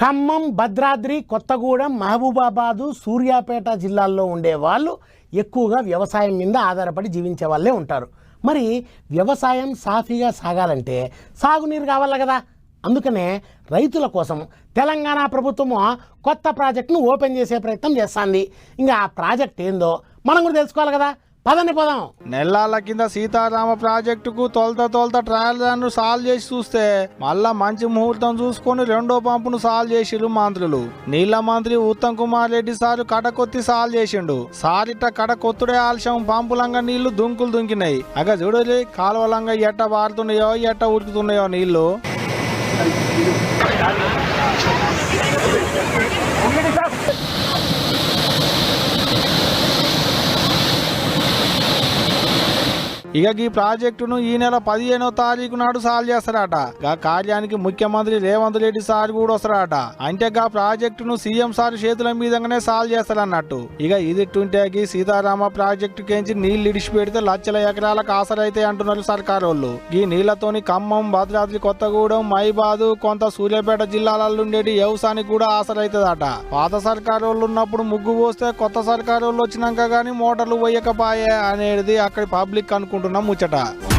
ఖమ్మం భద్రాద్రి కొత్తగూడెం మహబూబాబాదు సూర్యాపేట జిల్లాల్లో ఉండే వాళ్ళు ఎక్కువగా వ్యవసాయం మీద ఆధారపడి జీవించే వాళ్ళే ఉంటారు. మరి వ్యవసాయం సాఫీగా సాగాలంటే సాగునీరు కావాలి కదా? అందుకనే రైతుల కోసం తెలంగాణ ప్రభుత్వము కొత్త ప్రాజెక్టును ఓపెన్ చేసే ప్రయత్నం చేస్తుంది. ఇంకా ఆ ప్రాజెక్ట్ ఏందో మనం కూడా తెలుసుకోవాలి కదా. పదండి పదం. నెల్లాల కింద సీతారామ ప్రాజెక్టుకు తొలత తొలత ట్రయల్ రన్ సాల్వ్ చేసి చూస్తే మళ్ళా మంచి ముహూర్తం చూసుకొని రెండో పంపును సాల్వ్ చేసిరు మంత్రులు. నీళ్ళ మంత్రి ఉత్తమ్ కుమార్ రెడ్డి సారు కడకొత్తి సాల్వ్ చేసిండు. సారిట కడకొత్తుడే ఆలస్యం పంపులంగా నీళ్ళు దుంకులు దుంకినాయి. అగ చూడలే కాలువలంగా ఎట్ట పారుతున్నాయో ఎట్ట ఉరుకుతున్నాయో నీళ్ళు? ఇక ఈ ప్రాజెక్టును ఈ నెల పదిహేనో తారీఖు నాడు సాల్వ్ చేస్తారట. గా కార్యానికి ముఖ్యమంత్రి రేవంత్ రెడ్డి సార్ కూడా వస్తారట. అంటే గా ప్రాజెక్టును సీఎం సార్ చేతుల మీదగానే సాల్వ్ చేస్తారన్నట్టు. ఇక ఇది టుంటేకి సీతారామ ప్రాజెక్టు కేంచి నీళ్ళు ఇడిచి పెడితే లక్షల ఎకరాలకు ఆసరైతే అంటున్నారు సర్కార్ వాళ్ళు ఈ నీళ్ళతోని ఖమ్మం భద్రాద్రి కొత్తగూడెం మైబాదు కొంత సూర్యాపేట జిల్లాలలో ఉండేటి వ్యవసాయానికి కూడా ఆసరైతుందట. పాత సర్కార్ వాళ్ళు ఉన్నప్పుడు ముగ్గు పోస్తే కొత్త సర్కార్ వాళ్ళు వచ్చినాక గానీ మోటార్లు పోయకపాయే అనేది అక్కడి పబ్లిక్ అనుకుంటున్నాం ముచ్చట.